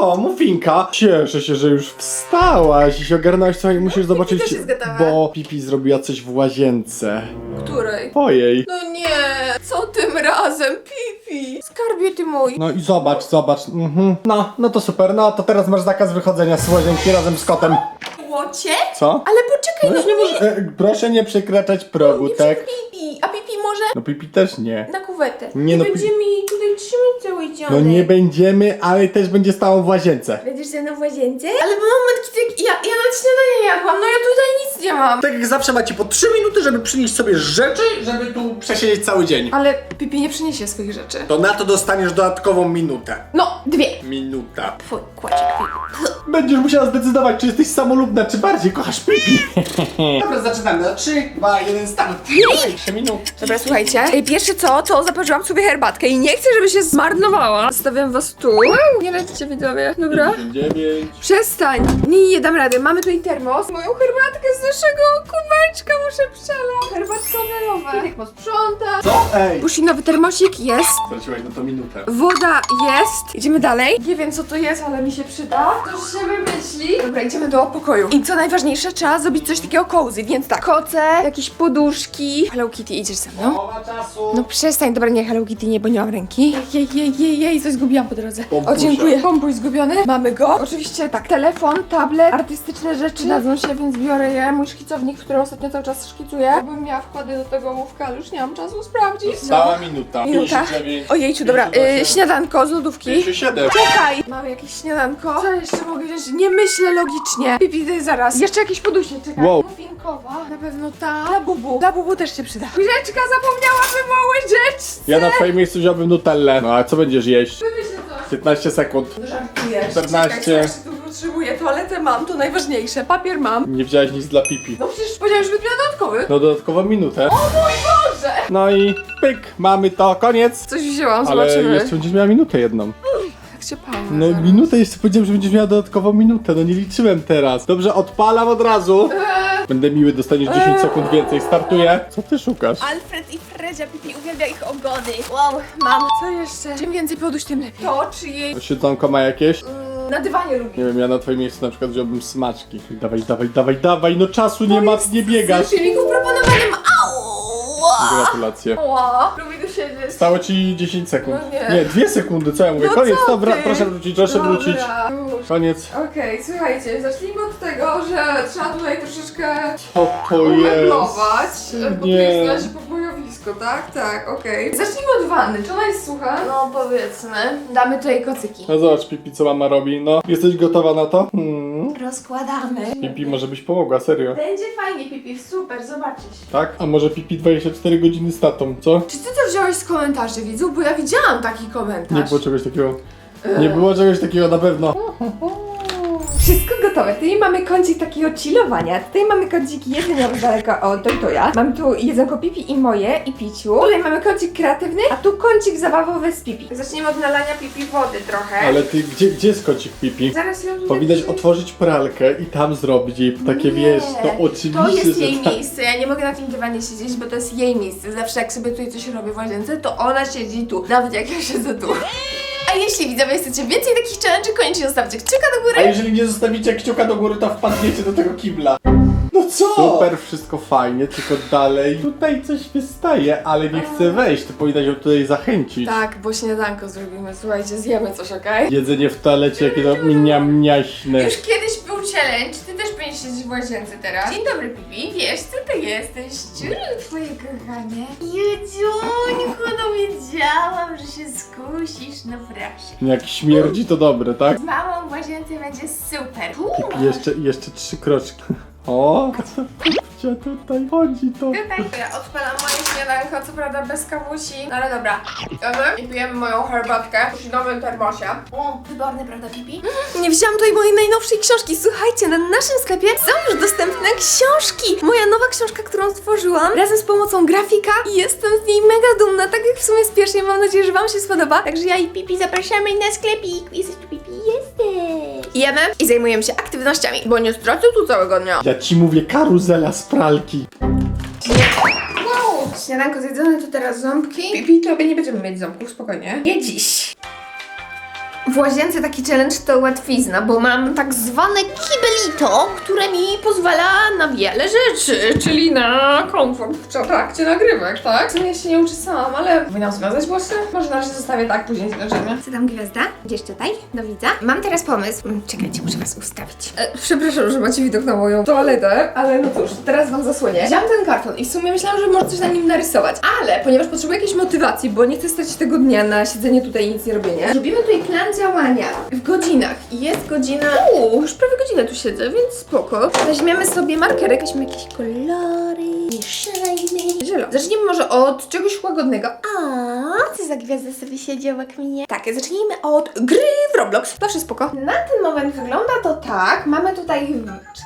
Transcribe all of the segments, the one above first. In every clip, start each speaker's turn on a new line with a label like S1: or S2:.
S1: O, Mufinka! Cieszę się, że już wstałaś i się ogarnąłaś. Słuchaj, musisz zobaczyć,
S2: też jest gotowa.
S1: bo Pipi zrobiła coś w łazience.
S2: Której?
S1: Twojej.
S2: No nie, co tym razem, Pipi? Skarbie ty mój.
S1: No i zobacz, zobacz. Mhm. No, no to super. No to teraz masz zakaz wychodzenia z łazienki razem z kotem.
S2: Łocie?
S1: Co?
S2: Ale poczekaj,
S1: No
S2: no,
S1: już nie może, e, proszę nie przekraczać progu,
S2: nie
S1: tak?
S2: przed Pipi. A Pipi może
S1: No Pipi też nie.
S2: na kuwetę.
S1: Nie no, Pi-
S2: będziemy jej tutaj trzymać cały dzień.
S1: No nie będziemy, ale też będzie stało w łazience.
S2: Będziesz ze mną w łazience? Ale moment, kiedy ja, ja nawet śniadanie nie jadłam, no ja tutaj nic nie mam.
S1: Tak jak zawsze macie po 3 minuty, żeby przynieść sobie rzeczy, żeby tu przesiedzieć cały dzień.
S2: Ale Pipi nie przyniesie swoich rzeczy.
S1: To na to dostaniesz dodatkową minutę.
S2: No, dwie.
S1: Minuta.
S2: Twój kłaczek Pipi.
S1: Będziesz musiała zdecydować, czy jesteś samolubna, czy bardziej kochasz Pipi. Dobra, zaczynamy. Na 3, 2, 1, start. 3 minuty.
S2: Dobra, słuchajcie. Ej, Pierwsze co, to zaparzyłam sobie herbatkę i nie chcę, żeby się zmarnowała. Zostawiam was tu. Nie lecicie widzowie, dobra?
S1: 9.
S2: Przestań! Nie, nie dam rady. Mamy tutaj termos. Moją herbatkę z naszego kubeczka muszę przelać. Herbatka melowa. Jak posprząta.
S1: Co? Ej.
S2: Pushinowy termosik jest.
S1: Straciłaś na to minutę.
S2: Woda jest. Idziemy dalej. Nie wiem co to jest, ale mi się przyda. To się wymyśli. Dobra, idziemy do pokoju. I co najważniejsze, trzeba zrobić coś takiego cozy, więc tak. Koce, jakieś poduszki. Hello Kitty, idziesz ze mną?
S1: Połowa czasu.
S2: No przestań, dobra, nie Hello Kitty, nie, bo nie mam ręki. Jej, jej, jej, jej, coś zgubiłam po drodze. O, dziękuję. Pompuj zgubiony. Mamy go. Oczywiście tak, telefon, tablet, artystyczne rzeczy dadzą się, więc biorę je. Mój szkicownik, który ostatnio cały czas szkicuję. Jakbym miała wkłady do tego ołówka, ale już nie mam czasu sprawdzić.
S1: Stała minuta.
S2: Minuta.
S1: 59.
S2: Ojejciu, dobra, y,
S1: 58.
S2: śniadanko z lodówki.
S1: 57.
S2: Czekaj! Mamy jakieś śniadanko. Co jeszcze mogę wziąć? Nie myślę logicznie. Pipi, ty zaraz. Jeszcze jakieś podusie, czekaj.
S1: Wow.
S2: Na pewno ta. Dla bubu. Dla bubu też się przyda. Łyżeczka, zapomniałabym o łyżeczce.
S1: Ja na twoim miejscu wziąłbym nutellę. No a co będziesz jeść?
S2: Wymyślę coś.
S1: 15 sekund.
S2: No Żartuję.
S1: 14.
S2: Czekaj, co jeszcze tu potrzebuję? Toaletę mam, to najważniejsze. Papier mam.
S1: Nie wziąłeś nic dla Pipi.
S2: No przecież powiedziałem, że miał dodatkowy.
S1: No dodatkową minutę.
S2: O mój Boże!
S1: No i pyk, mamy to, koniec.
S2: Coś wzięłam,
S1: Ale
S2: zobaczymy.
S1: jeszcze będziesz miała minutę jedną.
S2: Jak się palę.
S1: No minutę jeszcze powiedziałem, że będziesz miała dodatkową minutę, no nie liczyłem teraz. Dobrze, odpalam od razu.
S2: Eee.
S1: Będę miły, dostaniesz 10 sekund więcej. Startuję. Co ty szukasz?
S2: Alfred i Fredzia Pipi uwielbia ich ogody. Wow, mam. Co jeszcze? Czym więcej poduś, tym lepiej. To czy jej
S1: Siedzonko ma jakieś?
S2: mm, na dywanie lubi.
S1: Nie wiem, ja na twoim miejscu na przykład wziąłbym smaczki. Dawaj, dawaj, dawaj, dawaj, no czasu nie ma, nie biegasz.
S2: Z filmików proponowanym Ała!
S1: Gratulacje.
S2: Tu siedzieć.
S1: Stało ci 10 sekund.
S2: No nie.
S1: Nie, dwie sekundy, co ja mówię?
S2: No
S1: Koniec,
S2: co
S1: dobra,
S2: ty?
S1: proszę wrócić, proszę wrócić.
S2: Dobra, już.
S1: Koniec.
S2: Okej, słuchajcie, zacznijmy od tego, że trzeba tutaj troszeczkę
S1: Co to jest?
S2: umeblować, bo tu
S1: Nie.
S2: jest na razie pokojowisko, tak? Tak, okej. Zacznijmy od wanny, czy ona jest sucha? No powiedzmy. Damy tutaj kocyki.
S1: No zobacz, Pipi, co mama robi. No, jesteś gotowa na to? Hmm.
S2: Rozkładamy.
S1: Pipi, może byś pomogła, serio.
S2: Będzie fajnie, Pipi, super, zobaczysz.
S1: Tak? A może Pipi 24 godziny z tatą, co?
S2: Czy ty to wziąłeś z komentarzy widzów? Bo ja widziałam taki komentarz.
S1: Nie było czegoś takiego. Nie było czegoś takiego na pewno.
S2: Wszystko gotowe. Tutaj mamy kącik takiego chillowania. Tutaj mamy kącik jedzenia z daleka od Toytoja. Mamy tu jedzonko Pipi i moje i Piciu. Tutaj mamy kącik kreatywny, a tu kącik zabawowy z Pipi. Zaczniemy od nalania Pipi wody trochę.
S1: Ale ty, gdzie, gdzie jest kocik Pipi?
S2: Zaraz ją tutaj...
S1: Powinnaś otworzyć pralkę i tam zrobić jej takie,
S2: Nie.
S1: wiesz, to oczywiście,
S2: To jest
S1: że
S2: jej
S1: tak.
S2: miejsce. Ja nie mogę na tym dywanie siedzieć, bo to jest jej miejsce. Zawsze jak sobie tutaj coś robię w łazience, to ona siedzi tu. Nawet jak ja siedzę tu. A jeśli widzowie chcecie więcej takich challenge, koniecznie zostawcie kciuka do góry.
S1: A jeżeli nie zostawicie kciuka do góry, to wpadniecie do tego kibla. No co? Super, wszystko fajnie, tylko dalej tutaj coś wystaje, ale nie chcę wejść, ty powinnaś ją tutaj zachęcić.
S2: Tak, bo śniadanko zrobimy. Słuchajcie, zjemy coś, okej?
S1: Jedzenie w toalecie, jakie to mniamniaśne.
S2: Już kiedyś był challenge, ty też powinieneś siedzieć w łazience teraz. Dzień dobry, Pipi. Wiesz, co ty jesteś? Ciulu, twoje kochanie. Judziuńku, no wiedziałam, że się skusisz, no proszę.
S1: Jak śmierdzi, to dobre, tak?
S2: Z mamą w łazience będzie super.
S1: Jeszcze, jeszcze trzy kroczki. O, co kupcia tutaj chodzi to.
S2: Tutaj ja odpalam moje śniadanko, co prawda bez kawusi, no ale dobra. Jemy i pijemy moją herbatkę w nowym termosie. O, wyborny, prawda, Pipi? Nie wzięłam tutaj mojej najnowszej książki. Słuchajcie, na naszym sklepie są już dostępne książki. Moja nowa książka, którą stworzyłam razem z pomocą grafika i jestem z niej mega dumna, tak jak w sumie z pierwszej. Mam nadzieję, że wam się spodoba. Także ja i Pipi zapraszamy na sklepik. Jesteś tu, Pipi? Jesteś. Jemy i zajmujemy się aktywnościami, bo nie stracę tu całego dnia.
S1: Ja ci mówię, karuzela z pralki.
S2: Wow! Śniadanko zjedzone, to teraz ząbki. Pipi, tobie nie będziemy mieć ząbków, spokojnie. Nie dziś. W łazience taki challenge to łatwizna, bo mam tak zwane kibelito, które mi pozwala na wiele rzeczy, czyli na komfort w trakcie nagrywek, tak? W sumie się nie uczesałam, ale powinnam związać włosy? Może na razie zostawię tak, później zwiążemy. Co tam gwiazda? Gdzieś tutaj? Do widza? Mam teraz pomysł. Mm, Czekajcie, muszę was ustawić. E, przepraszam, że macie widok na moją toaletę, ale no cóż, teraz wam zasłonię. Wziąłam ten karton i w sumie myślałam, że może coś na nim narysować, ale ponieważ potrzebuję jakiejś motywacji, bo nie chcę stracić tego dnia na siedzenie tutaj i nic nie robienie, zrobimy tutaj plan działania w godzinach. Jest godzina... Uuu, już prawie godzinę tu siedzę, więc spoko. Weźmiemy sobie markerek, weźmiemy jakieś kolory, mieszajmy. Zielony. Zacznijmy może od czegoś łagodnego. A, co za gwiazda sobie siedzi obok mnie? Tak, zacznijmy od gry w Roblox. Zawsze spoko. Na ten moment wygląda to tak. Mamy tutaj...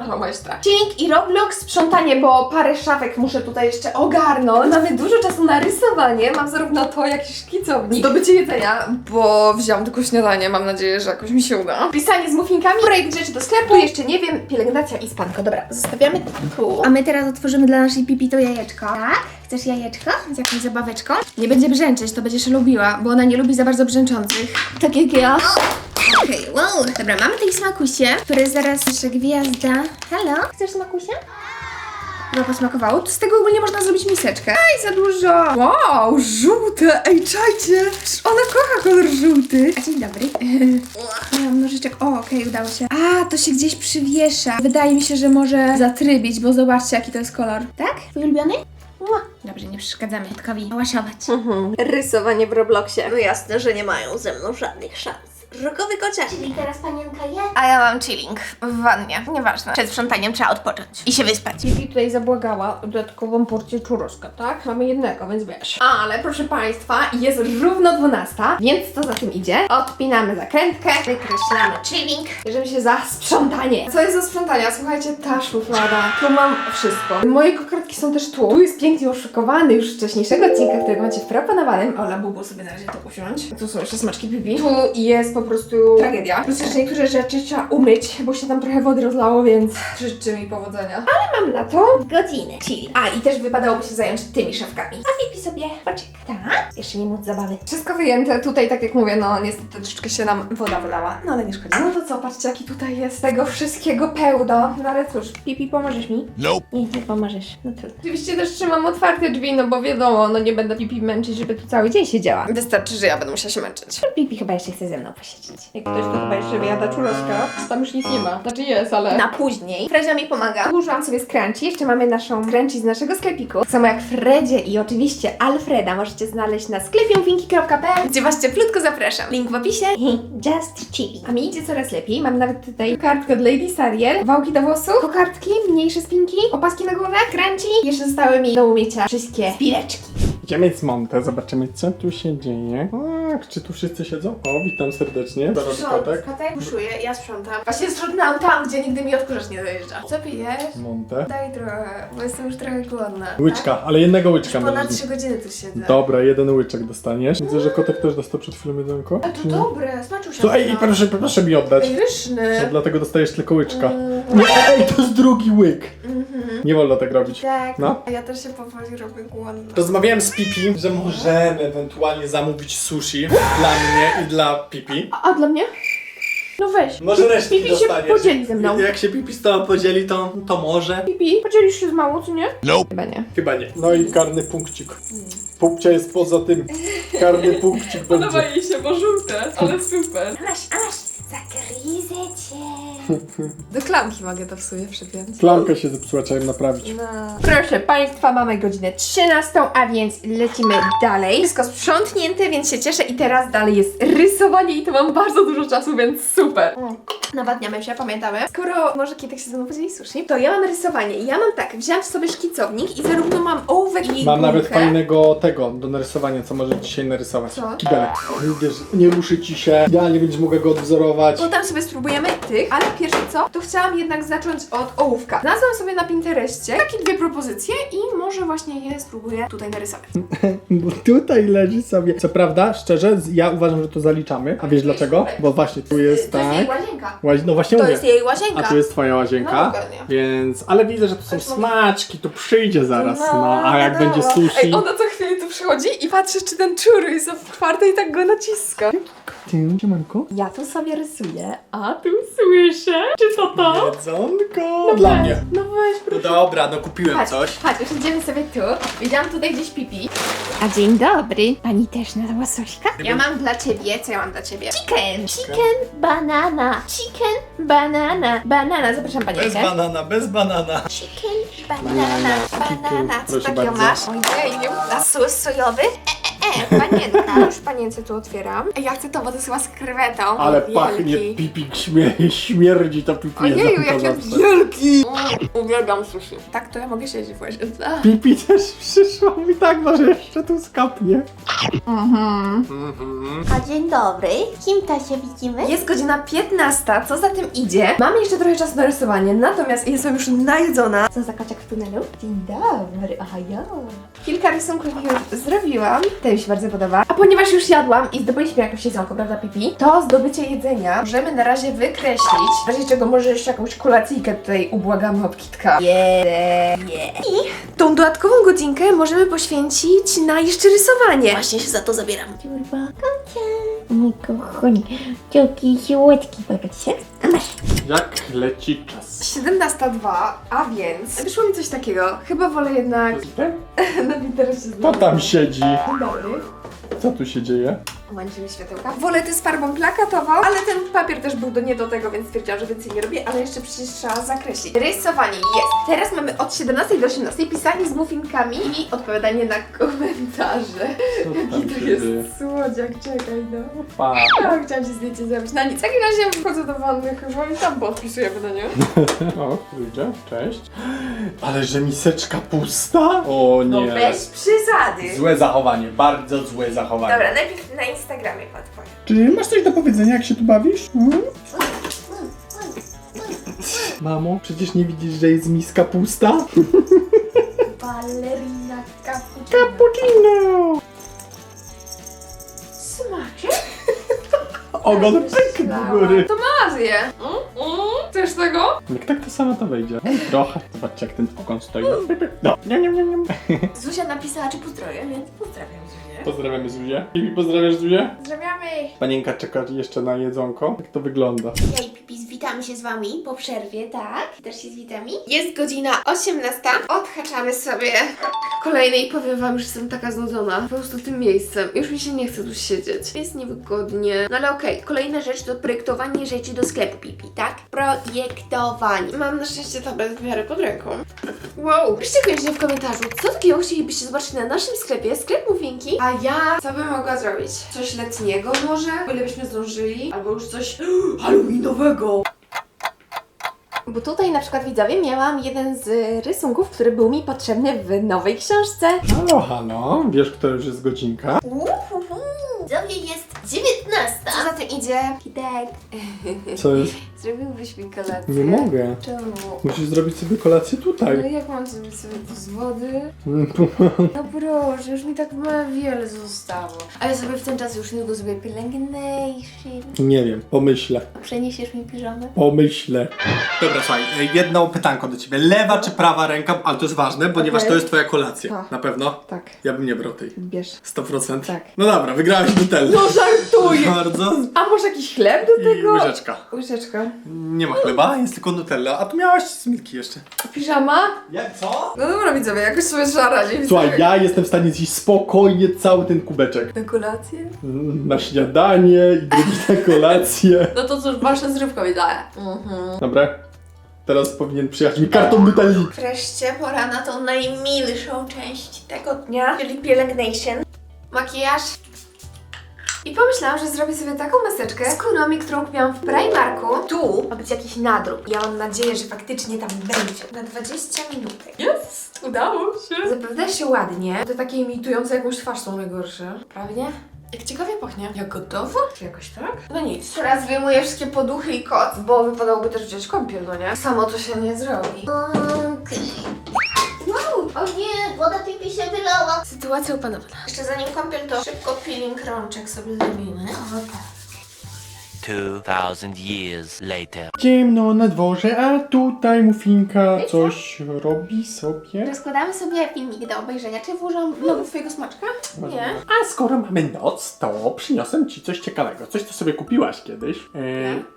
S2: Aha, majstra. Chilling i Roblox, sprzątanie, bo parę szafek muszę tutaj jeszcze ogarnąć. Mamy dużo czasu na rysowanie. Mam zarówno to, jak i szkicownik. Zdobycie jedzenia, bo wziąłam tylko śniadanie. Mam nadzieję, że jakoś mi się uda. Pisanie z muffinkami, projekt rzeczy do sklepu, jeszcze nie wiem, pielęgnacja i spanko. Dobra, zostawiamy tu. A my teraz otworzymy dla naszej pipi to jajeczko. Tak? Chcesz jajeczko? Z jakąś zabaweczką? Nie będzie brzęczeć, to będziesz lubiła, bo ona nie lubi za bardzo brzęczących. Tak jak ja. Okej, wow. Dobra, mamy tej smakusie, który zaraz jeszcze gwiazda. Halo? Chcesz smakusia? No posmakowało. Tu Z tego ogólnie można zrobić miseczkę. Aj, za dużo! Wow, żółte! Ej, czajcie! Ona kocha kolor żółty. A dzień dobry. Mam nożyczek. O, okej, udało się. A, to się gdzieś przywiesza. Wydaje mi się, że może zatrybić, bo zobaczcie, jaki to jest kolor. Tak? Twój ulubiony? Dobrze, nie przeszkadzamy Edkowi łasiować.
S3: Rysowanie w Robloxie. No jasne, że nie mają ze mną żadnych szans. Rogowy kociak.
S4: Czyli teraz panienka je?
S2: A ja mam chilling w wannie. Nieważne. Przed sprzątaniem trzeba odpocząć i się wyspać. Pipi tutaj zabłagała o dodatkową porcję czuruska, tak? Mamy jednego, więc wiesz. Ale proszę Państwa, jest równo 12, więc co za tym idzie? Odpinamy zakrętkę, wykreślamy chilling, bierzemy się za sprzątanie. Co jest za sprzątania? Słuchajcie, ta szuflada. Tu mam wszystko. Moje są też tu. Tu jest pięknie oszukowany już z wcześniejszego odcinka, którego macie w proponowanym. Ola, Bubu sobie na razie to usiąść. Tu są jeszcze smaczki pipi. Tu jest po prostu tragedia. Plus jeszcze niektóre rzeczy trzeba umyć, bo się tam trochę wody rozlało, więc życzę mi powodzenia. Ale mam na to
S4: Godziny. Czyli.
S2: a, i też wypadałoby się zająć tymi szafkami.
S4: A Pipi sobie poczeka. Tak? Jeszcze nie móc zabawy.
S2: Wszystko wyjęte, tutaj tak jak mówię, no niestety troszeczkę się nam woda wylała, no ale nie szkodzi. No to co, patrzcie jaki tutaj jest tego wszystkiego pełno. No ale cóż, Pipi, pomożesz mi?
S4: Nie, nie pomożesz. No trudno.
S2: Oczywiście też trzymam otwarte drzwi, no bo wiadomo, no nie będę Pipi męczyć, żeby tu cały dzień siedziała. Wystarczy, że ja będę musiała się męczyć.
S4: Pipi chyba jeszcze chce ze mną posiedzieć.
S2: Jak ktoś to chyba jeszcze wyjada czuroska, tam już nic nie ma. Znaczy jest, ale... Na później. Fredzia mi pomaga. Użyłam sobie scrunchie, jeszcze mamy naszą scrunchie z naszego sklepiku. Tak samo jak Fredzie i oczywiście Alfreda możecie znaleźć na sklepiumwinki.pl, gdzie was cieplutko zapraszam. Link w opisie.
S4: Just chilling.
S2: A mi idzie coraz lepiej. Mam nawet tutaj kartkę od Lady Sariel, wałki do włosów, kokardki, mniejsze spinki, opaski na głowę, crunchi. Jeszcze zostały mi do umycia wszystkie spireczki.
S1: Idziemy z Monte, zobaczymy co tu się dzieje. Tak, czy tu wszyscy siedzą? O, witam serdecznie. Zaraz kotek.
S2: Kotek buszuje, ja sprzątam. Właśnie sprzątnęłam tam, gdzie nigdy mi odkurzacz nie dojeżdża. Co pijesz?
S1: Monte.
S2: Daj trochę, bo jestem już trochę głodna.
S1: Łyczka, ale jednego łyczka
S2: Tak? Ponad
S1: możesz.
S2: 3 godziny tu siedzę.
S1: Dobra, jeden łyczek dostaniesz. Widzę, że kotek też dostał przed chwilą jedzonko.
S2: A to dobre, smaczusia.
S1: To ej, proszę, proszę mi oddać.
S2: Ej, ryszny.
S1: To dlatego dostajesz tylko łyczka.
S2: Mm.
S1: Nie, ej, to jest drugi łyk. Nie wolno tak robić.
S2: Tak,
S1: No.
S2: a ja też się powoli robię głodna.
S1: Rozmawiałem z Pipi, że możemy ewentualnie zamówić sushi dla mnie i dla Pipi.
S2: A, a dla mnie? No weź.
S1: Może resztki
S2: Pipi się
S1: dostaniesz.
S2: podzieli ze mną.
S1: Jak się Pipi z tobą podzieli, to, to może.
S2: Pipi, podzielisz się z małą, czy nie? Nope. Chyba nie.
S1: Chyba nie. No i karny punkcik. Pupcia jest poza tym. Karny punkcik będzie.
S2: jej się, bo żółte, ale super.
S4: Aś, aś, zagryzę cię.
S2: Do klamki mogę to w sumie przypiąć.
S1: Klamka się zepsuła, trzeba ją naprawić.
S2: No. Proszę Państwa, mamy godzinę 13, a więc lecimy dalej. Wszystko sprzątnięte, więc się cieszę i teraz dalej jest rysowanie i to mam bardzo dużo czasu, więc super. Nawadniamy się, pamiętamy. Skoro może Kietek się ze mną podzieli sushi, to ja mam rysowanie ja mam tak, wziąłem sobie szkicownik i zarówno mam ołówek i
S1: Mam nawet fajnego tego do narysowania, co możesz dzisiaj narysować.
S2: Co?
S1: Kibelek. Wiesz, nie ruszy ci się. Idealnie będziesz mogła go odwzorować.
S2: Potem sobie spróbujemy tych, ale pierwsze co, to chciałam jednak zacząć od ołówka. Znalazłam sobie na Pinterestie takie dwie propozycje i może właśnie je spróbuję tutaj narysować.
S1: Bo tutaj leży sobie. Co prawda, szczerze, z- ja uważam, że to zaliczamy. A wiesz dlaczego? Bo właśnie tu jest
S2: To jest jej
S1: tak.
S2: łazienka.
S1: Łazi- No właśnie
S2: To
S1: mówię.
S2: jest jej łazienka.
S1: A tu jest twoja łazienka.
S2: No, dokładnie.
S1: Więc, ale widzę, że tu są smaczki, to przyjdzie zaraz. No, a jak
S2: wiadomo.
S1: będzie sushi.
S2: Ej, ona co chwilę tu przychodzi i patrzy, czy ten czuru jest otwarty i tak go naciska.
S1: Ty, siemanko.
S4: Ja tu sobie rysuję, a tu słyszę. Czy to to?
S1: Jedzonko dla mnie.
S4: No weź,
S1: No dobra, no kupiłem
S4: Chodź,
S1: coś.
S4: chodź, usiądziemy sobie tu. Widziałam tutaj gdzieś pipi. A dzień dobry. Pani też na łosośka?
S2: Ja mam dla ciebie, co ja mam dla ciebie?
S4: Chicken. Chicken, banana. Chicken, banana. Banana, zapraszam panienkę.
S1: banana, bez banana.
S4: Chicken, banana.
S2: Banana, co
S1: Proszę
S2: takiego
S1: bardzo.
S2: masz? Ojeju, na sos sojowy? E, panienka. Już panience tu otwieram. Ja chcę to, bo to chyba z krewetą.
S1: Ale
S2: Wielki.
S1: pachnie pipi, śmie- śmierdzi to pipi
S2: Ojeju, jakie
S1: zawsze.
S2: wielki! Mm, Uwielbiam sushi. Tak, to ja mogę siedzieć w łazience.
S1: Pipi też przyszła i tak może jeszcze tu skapnie. Mhm.
S3: A dzień dobry. Kim to się widzimy?
S2: Jest godzina 15, co za tym idzie? Mamy jeszcze trochę czasu na rysowanie, natomiast jestem już najedzona.
S4: Co za kociak w tunelu? Dzień dobry, aha ja.
S2: Kilka rysunków już zrobiłam, to mi się bardzo podoba. A ponieważ już jadłam i zdobyliśmy jakieś jedzonko, prawda Pipi? To zdobycie jedzenia możemy na razie wykreślić, w razie czego może jeszcze jakąś kolacyjkę tutaj ubłagamy od Kitka. I tą dodatkową godzinkę możemy poświęcić na jeszcze rysowanie.
S3: Właśnie się za to zabieram.
S4: Kurwa, kocia. Mój kochani, taki słodki. Podoba ci się? A masz.
S1: Jak leci czas.
S2: 17.02, a więc wyszło mi coś takiego. Chyba wolę jednak na Pinterestie
S1: Kto tam siedzi?
S2: Dzień dobry.
S1: Co tu się dzieje?
S2: Włączymy światełka. Wolę tę z farbą plakatową, ale ten papier też był do nie do tego, więc stwierdziłam, że więcej nie robię, ale jeszcze przecież trzeba zakreślić. Rysowanie jest. Teraz mamy od 17 do 18 pisanie z muffinkami i odpowiadanie na komentarze.
S1: Co
S2: I
S1: tam
S2: to jest słodziak, czekaj no.
S1: Pa.
S2: A, chciałam się zdjęcie zrobić. Na nic. W takim razie wchodzę do wanny chyba i tam podpisujemy na nią.
S1: O, ludzie, cześć. Ale że miseczka pusta? O
S2: No
S1: nie.
S2: bez przesady.
S1: Złe zachowanie, bardzo złe zachowanie.
S2: Dobra, najpierw na Instagramie podpowiem.
S1: Czy masz coś do powiedzenia, jak się tu bawisz? Hmm? Mamo, przecież nie widzisz, że jest miska pusta?
S2: Ballerina cappuccino.
S1: Cappuccino!
S2: Smaczek?
S1: Ogon pyk do góry.
S2: To ma je. Mm, mm. Chcesz tego?
S1: Jak tak to samo to wejdzie. No, trochę. Zobaczcie, jak ten ogon stoi. No, nie, nie, nie, nie.
S2: Zuzia napisała, czy pozdrawiam, więc pozdrawiam Zuzię.
S1: Pozdrawiamy Zuzię. Pipi, pozdrawiasz Zuzię?
S2: Pozdrawiamy.
S1: Panienka czeka jeszcze na jedzonko. Jak to wygląda?
S3: Ja i Pipi, witamy się z wami po przerwie, tak? Też się z witami.
S2: Jest godzina 18. Odhaczamy sobie kolejny i powiem wam, że jestem taka znudzona. Po prostu tym miejscem. Już mi się nie chce tu siedzieć. Jest niewygodnie. No ale okej.
S3: Kolejna rzecz to projektowanie rzeczy do sklepu Pipi, tak? Projektowanie.
S2: Mam na szczęście tablet w miarę pod ręką. Wow. Piszcie koniecznie w komentarzu, co takiego chcielibyście zobaczyć na naszym sklepie, sklep Muffinki. A ja co bym mogła zrobić? Coś letniego może? O ile byśmy zdążyli? Albo już coś halloweenowego.
S4: Bo tutaj na przykład widzowie miałam jeden z rysunków, który był mi potrzebny w nowej książce.
S1: Halo, halo. Wiesz, która już jest godzinka?
S3: Uhuhu. Widzowie jest 19.
S2: Co za tym idzie?
S3: Kitek.
S1: Co jest?
S2: Zrobiłbyś mi kolację.
S1: Nie mogę.
S2: Czemu?
S1: Musisz zrobić sobie kolację
S2: No
S1: tutaj.
S2: jak mam zrobić sobie to z wody? No proszę, już mi tak ma wiele zostało. A ja sobie w ten czas już niedługo zrobię pielęgnation.
S1: Nie wiem, pomyślę.
S3: Przeniesiesz mi piżamę?
S1: Pomyślę. Dobra, słuchaj, jedno pytanko do ciebie. Lewa czy prawa ręka? Ale to jest ważne, ponieważ
S2: Okej.
S1: to jest twoja kolacja.
S2: Tak.
S1: Na pewno?
S2: Tak,
S1: Ja bym nie brał tej.
S2: bierz.
S1: 100%?
S2: Tak.
S1: No dobra, wygrałeś Nutellę.
S2: No żartuję!
S1: Bardzo.
S2: A może jakiś chleb do
S1: I
S2: tego?
S1: łyżeczka.
S2: Łyżeczka.
S1: Nie ma chleba, jest tylko Nutella. A tu miałaś z Milki jeszcze.
S2: Piżama?
S1: Jak, co?
S2: No dobra widzowie, jakoś sobie trzeba radzić.
S1: Słuchaj, ja jestem w stanie zjeść spokojnie cały ten kubeczek.
S2: Na kolację?
S1: Mm, Na śniadanie i drugi na kolację.
S2: No to cóż, wasze zrywko mi daje. Mhm.
S1: Dobra. Teraz powinien przyjechać mi karton Nutelli.
S3: Wreszcie pora na tą najmilszą część tego dnia, czyli pielęgnation.
S2: Makijaż. I pomyślałam, że zrobię sobie taką maseczkę z kuromi, którą kupiłam w Primarku. Tu ma być jakiś nadruk. Ja mam nadzieję, że faktycznie tam będzie. Na 20 minutek. Jest! Udało się! Zapewne się ładnie. Te takie imitujące jakąś twarz są najgorsze. Prawnie? Jak ciekawie pachnie. Jak gotowo? Czy jakoś tak? No nic. Teraz wyjmuję wszystkie poduchy i koc, bo wypadałoby też wziąć kąpiel, no nie? Samo to się nie zrobi.
S3: Okej. Wow! O nie, woda Pipi się wylała.
S2: Sytuacja opanowana.
S3: Jeszcze zanim kąpiel, to szybko peeling rączek sobie zrobimy. O tak.
S5: 2,000 years later.
S1: Ciemno na dworze, a tutaj Mufinka coś robi sobie.
S4: Rozkładamy sobie filmik do obejrzenia. Czy włożą logo twojego smaczka? Nie.
S1: A skoro mamy noc, to przyniosę ci coś ciekawego. Coś, co sobie kupiłaś kiedyś. E,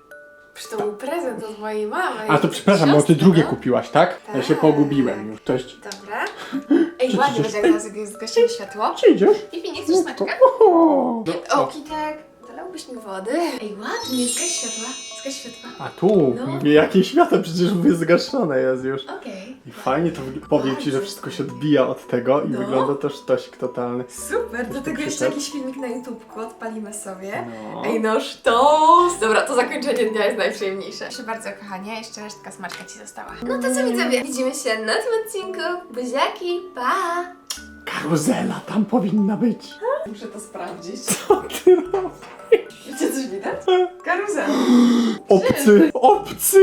S2: Przecież to był prezent od mojej mamy.
S1: a to przepraszam, bo ty drugie
S2: no.
S1: kupiłaś, tak? Ja się
S2: Tak.
S1: pogubiłem już. Cześć.
S2: Dobra. Ej,
S1: Czy-
S2: ładnie
S1: czy-
S2: będzie, jak jak zgasimy światło.
S1: Gdzie idziesz?
S2: Pipi, nie chcesz
S1: No
S2: smaczka?
S1: O,
S2: O, Kitek, dolałbyś mi wody? Ej, ładnie, zgaś światła. Zgaś światła.
S1: A tu,
S2: No.
S1: mówię, jakie światło, przecież mówię zgaszone jest już.
S2: Okej.
S1: I fajnie to powiem ci, że wszystko się odbija od tego i
S2: No.
S1: wygląda to sztosik totalny.
S2: Super, do tego jeszcze
S1: przyszedł?
S2: jakiś filmik na YouTubku odpalimy sobie.
S1: No.
S2: Ej, no sztos! Dobra, to zakończenie dnia jest najprzyjemniejsze. Proszę bardzo, kochanie, jeszcze resztka smaczka ci została. No to co widzowie, widzimy się na tym odcinku. Buziaki, pa!
S1: Karuzela tam powinna być.
S2: Muszę to sprawdzić.
S1: Co ty robisz?
S2: Wiecie coś widać? Karuzela.
S1: Obcy, obcy!